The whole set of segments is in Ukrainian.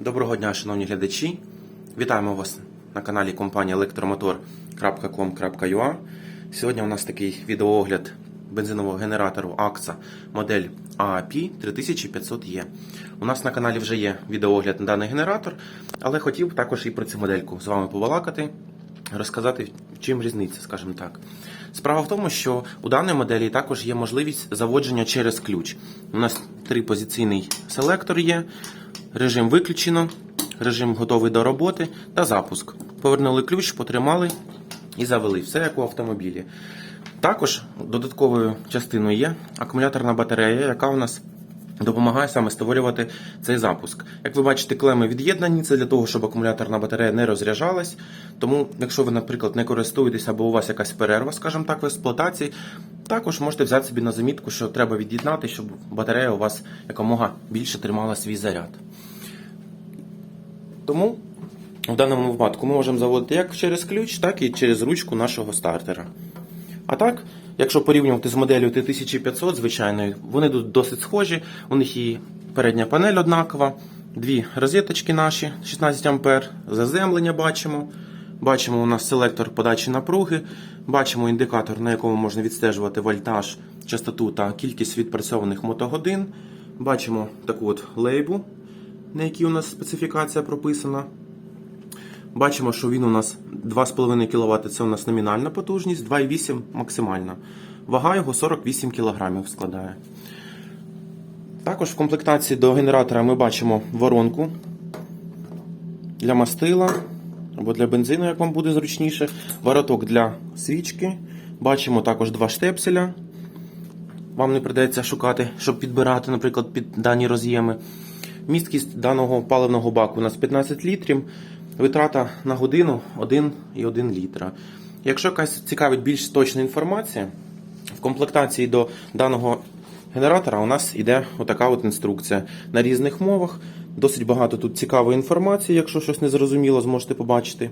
Доброго дня, шановні глядачі. Вітаємо вас на каналі компанії електромотор.com.ua. Сьогодні у нас такий відеоогляд бензинового генератору AXA модель AAP 3500E. У нас на каналі вже є відеоогляд на даний генератор, але хотів також і про цю модельку з вами побалакати, розказати, чим різниця, скажімо так. Справа в тому, що у даної моделі також є можливість заводження через ключ. У нас трипозиційний селектор є, режим виключено, режим готовий до роботи та запуск. Повернули ключ, потримали і завели. Все як у автомобілі. Також додатковою частиною є акумуляторна батарея, яка у нас допомагає саме створювати цей запуск. Як ви бачите, клеми від'єднані, це для того, щоб акумуляторна батарея не розряджалась. Тому, якщо ви, наприклад, не користуєтесь або у вас якась перерва, скажімо так, в експлуатації, також можете взяти собі на замітку, що треба від'єднати, щоб батарея у вас якомога більше тримала свій заряд. Тому в даному випадку ми можемо заводити як через ключ, так і через ручку нашого стартера. А так, якщо порівнювати з моделлю T1500 звичайною, вони досить схожі. У них і передня панель однакова, дві розеточки наші 16 А, заземлення бачимо. Бачимо у нас селектор подачі напруги, бачимо індикатор, на якому можна відстежувати вольтаж, частоту та кількість відпрацьованих мотогодин. Бачимо таку от лейбу, на якій у нас специфікація прописана. Бачимо, що він у нас 2,5 кВт це у нас номінальна потужність, 2,8 максимальна. Вага його 48 кг складає. Також в комплектації до генератора ми бачимо воронку для мастила або для бензину, як вам буде зручніше. Вороток для свічки. Бачимо також два штепселя. Вам не придеться шукати, щоб підбирати, наприклад, під дані роз'єми. Місткість даного паливного баку у нас 15 літрів. Витрата на годину 1,1 літра. Якщо якась цікавить більш точна інформація, в комплектації до даного генератора у нас йде отака от інструкція на різних мовах. Досить багато тут цікавої інформації, якщо щось не зрозуміло, зможете побачити.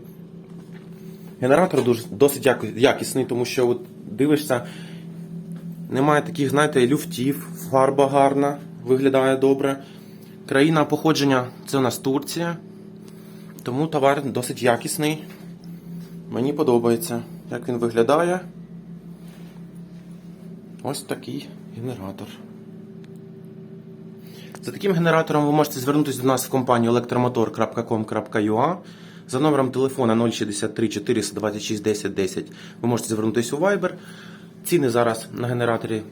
Генератор дуже, досить якісний, тому що от дивишся, немає таких, знаєте, люфтів, фарба гарна, виглядає добре. Країна походження це у нас Турція. Тому товар досить якісний. Мені подобається, як він виглядає. Ось такий генератор. За таким генератором ви можете звернутися до нас в компанію elektromotor.com.ua за номером телефона 063 426 10 10. Ви можете звернутися у Viber. Ціни зараз на генераторі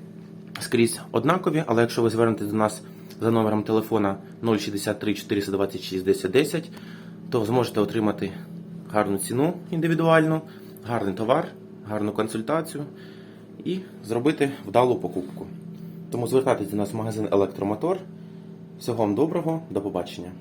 скрізь однакові, але якщо ви звернетеся до нас за номером телефона 063 426 10 10, то зможете отримати гарну ціну індивідуальну, гарний товар, гарну консультацію і зробити вдалу покупку. Тому звертайтеся до нас в магазин Електромотор. Всього вам доброго, до побачення.